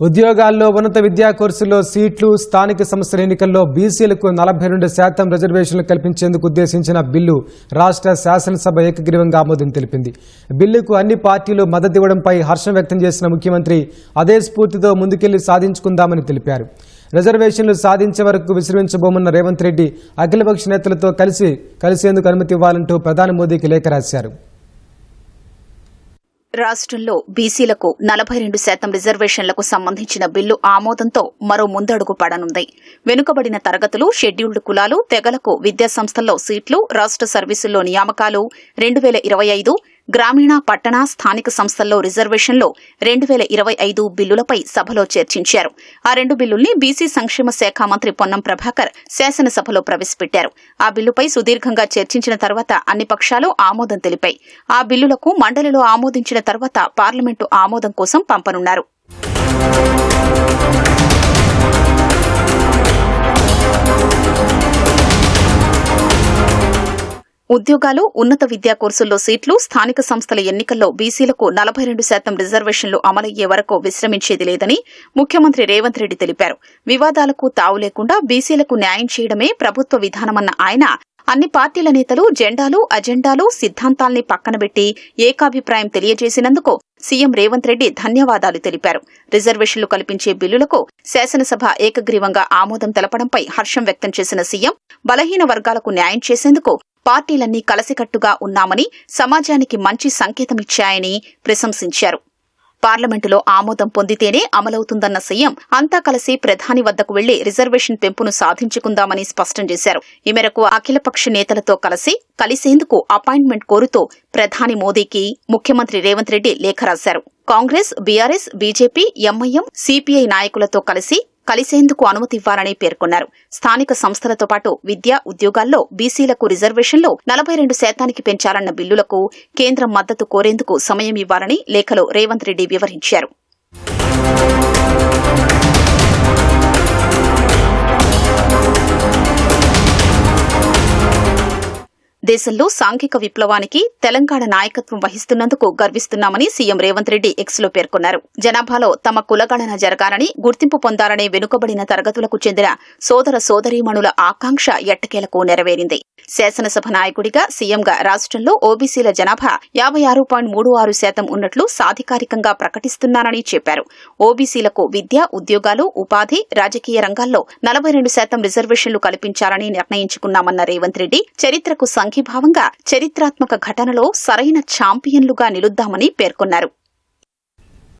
ఉద్యోగాల్లో ఉన్నత విద్యా కోర్సుల్లో సీట్లు స్థానిక సంస్థల ఎన్నికల్లో బీసీలకు నలభై రెండు శాతం రిజర్వేషన్లు కల్పించేందుకు ఉద్దేశించిన బిల్లు రాష్ట్ర శాసనసభ ఏకగ్రీవంగా ఆమోదం తెలిపింది. బిల్లుకు అన్ని పార్టీలు మద్దతు ఇవ్వడంపై హర్షం వ్యక్తం చేసిన ముఖ్యమంత్రి అదే స్ఫూర్తితో ముందుకెళ్ళి సాధించుకుందామని తెలిపారు. రిజర్వేషన్లు సాధించే వరకు విశ్రమించబోమన్న రేవంత్ రెడ్డి అఖిలపక్ష నేతలతో కలిసి కలిసేందుకు అనుమతి ఇవ్వాలంటూ ప్రధాని మోదీకి లేఖ రాశారు. రాష్ట్రంలో బీసీలకు నలభై రెండు శాతం రిజర్వేషన్లకు సంబంధించిన బిల్లు ఆమోదంతో మరో ముందడుగు పడనుంది. వెనుకబడిన తరగతులు షెడ్యూల్డ్ కులాలు తెగలకు విద్యాసంస్థల్లో సీట్లు రాష్ట్ర సర్వీసుల్లో నియామకాలు రెండు వేల ఇరవై ఐదు గ్రామీణ పట్టణ స్థానిక సంస్థల్లో రిజర్వేషన్లో రెండు వేల ఇరవై ఐదు బిల్లులపై సభలో చర్చించారు. ఆ రెండు బిల్లుల్ని బీసీ సంక్షేమ శాఖ మంత్రి పొన్నం ప్రభాకర్ శాసనసభలో ప్రవేశపెట్టారు. ఆ బిల్లుపై సుదీర్ఘంగా చర్చించిన తర్వాత అన్ని పక్షాలు ఆమోదం తెలిపాయి. ఆ బిల్లులకు మండలిలో ఆమోదించిన తర్వాత పార్లమెంటు ఆమోదం కోసం పంపనున్నారు. ఉద్యోగాలు ఉన్నత విద్యా కోర్సుల్లో సీట్లు స్థానిక సంస్థల ఎన్నికల్లో బీసీలకు నలభై రెండు శాతం రిజర్వేషన్లు అమలయ్యే వరకు విశ్రమించేది లేదని ముఖ్యమంత్రి రేవంత్ రెడ్డి తెలిపారు. వివాదాలకు తావు లేకుండా బీసీలకు న్యాయం చేయడమే ప్రభుత్వ విధానమన్న ఆయన అన్ని పార్టీల నేతలు జెండాలు అజెండాలు సిద్ధాంతాల్ని పక్కనబెట్టి ఏకాభిప్రాయం తెలియజేసినందుకు సీఎం రేవంత్ రెడ్డి ధన్యవాదాలు తెలిపారు. రిజర్వేషన్లు కల్పించే బిల్లులకు శాసనసభ ఏకగ్రీవంగా ఆమోదం తెలపడంపై హర్షం వ్యక్తం చేసిన సీఎం బలహీన వర్గాలకు న్యాయం చేసేందుకు పార్టీలన్నీ కలసికట్టుగా ఉన్నామని సమాజానికి మంచి సంకేతమిచ్చాయని ప్రశంసించారు. పార్లమెంటులో ఆమోదం పొందితేనే అమలవుతుందన్న సీఎం అంతా కలిసి ప్రధాని వద్దకు వెళ్ళి రిజర్వేషన్ పెంపును సాధించుకుందామని స్పష్టం చేశారు. ఈ మేరకు అఖిలపక్ష నేతలతో కలిసి కలిసేందుకు అపాయింట్మెంట్ కోరుతూ ప్రధాని మోదీకి ముఖ్యమంత్రి రేవంత్ రెడ్డి లేఖ రాశారు. Congress BRS BJP MIM CPI నాయకులతో కలిసి కలిసేందుకు అనుమతి ఇవ్వాలని పేర్కొన్నారు. స్థానిక సంస్థలతో పాటు విద్యా ఉద్యోగాల్లో బీసీలకు రిజర్వేషన్లో నలభై రెండు శాతానికి పెంచాలన్న బిల్లులకు కేంద్రం మద్దతు కోరేందుకు సమయం ఇవ్వాలని లేఖలో రేవంత్ రెడ్డి వివరించారు. దేశంలో సాంఘిక విప్లవానికి తెలంగాణ నాయకత్వం వహిస్తున్నందుకు గర్విస్తున్నామని సీఎం రేవంత్ రెడ్డి ఎక్స్లో పేర్కొన్నారు. జనాభాలో తమ కులగణన జరగాలని గుర్తింపు పొందాలనే వెనుకబడిన తరగతులకు చెందిన సోదర సోదరీమణుల ఆకాంక్ష ఎట్టకేలకు నెరవేరింది. శాసనసభ నాయకుడిగా సీఎంగా రాష్ట్రంలో ఓబీసీల జనాభా యాభై ఆరు పాయింట్ మూడు ఆరు శాతం ఉన్నట్లు సాధికారికంగా ప్రకటిస్తున్నానని చెప్పారు. ఓబీసీలకు విద్య ఉద్యోగాలు ఉపాధి రాజకీయ రంగాల్లో నలభై రెండు శాతం రిజర్వేషన్లు కల్పించాలని నిర్ణయించుకున్నామన్న రేవంత్ రెడ్డి చరిత్రకు సంఘీభావంగా చరిత్రాత్మక ఘటనలో సరైన ఛాంపియన్లుగా నిలుద్దామని పేర్కొన్నారు.